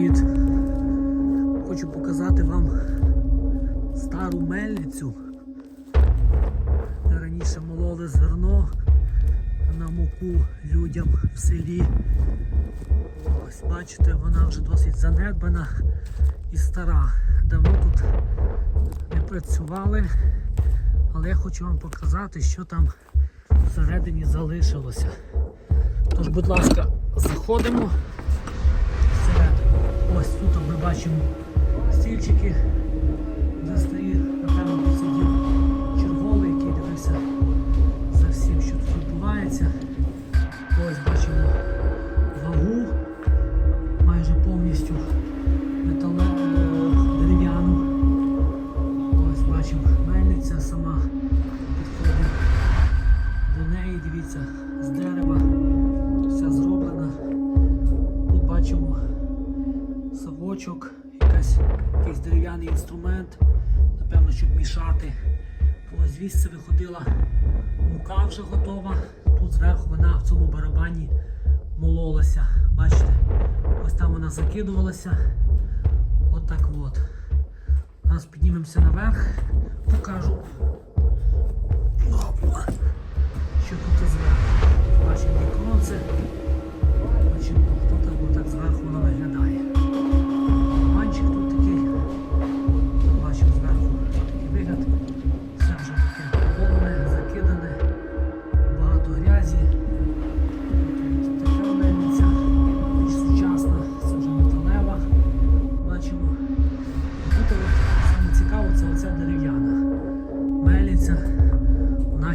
привіт! Хочу показати вам стару мельницю. Раніше мололи зерно на муку людям в селі. Ось бачите, вона вже досить занедбана і стара. Давно тут не працювали, але я хочу вам показати, що там всередині залишилося. Тож, будь ласка, заходимо бачимо стільчики, де стоїть, напевно, посидів черговий, який дивився за всім, що тут відбувається. Ось бачимо вагу, майже повністю металеву дерев'яну. Ось бачимо мельниця сама підходить до неї, дивіться, совочок, якийсь дерев'яний інструмент, напевно, щоб мішати. Ось звідси виходила мука вже готова. Тут зверху вона в цьому барабані мололася. Бачите? Ось там вона закидувалася. Отак от. Зараз піднімемося наверх, покажу.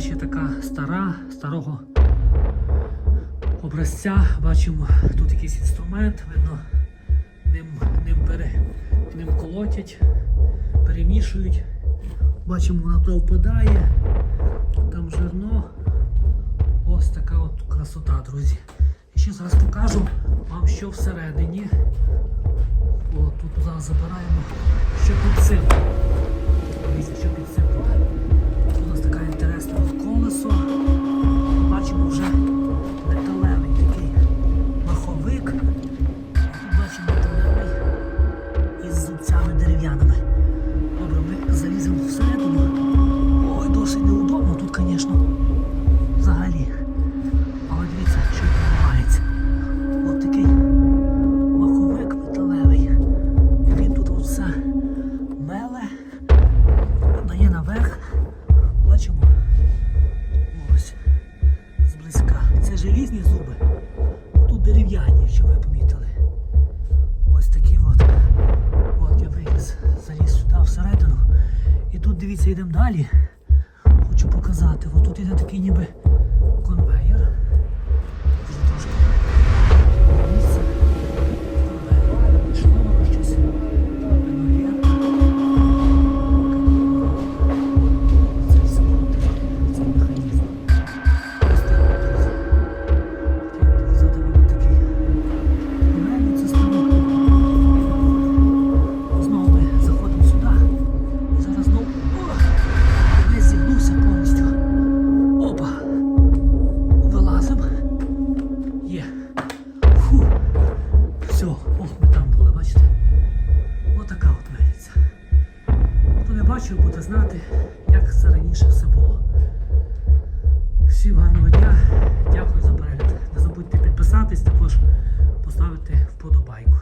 Ще така стара, старого образця. Бачимо, тут якийсь інструмент, видно, ним, ним, пере, ним колотять, перемішують. Бачимо, вона туди впадає, там жирно. Ось така от красота, друзі. І ще зараз покажу вам, що всередині. О, тут зараз забираємо, що під цим. Дивіться, що під цим нас така інтересна колесо. Желізні зуби. Тут дерев'яні, що ви помітили. Ось такі от. От я виліз, заліз сюди всередину. І тут дивіться, йдемо далі. Хочу показати. От тут іде такий ніби Хто буде знати, як це раніше все було. Всім гарного дня. Дякую за перегляд. Не забудьте підписатись, також поставити вподобайку.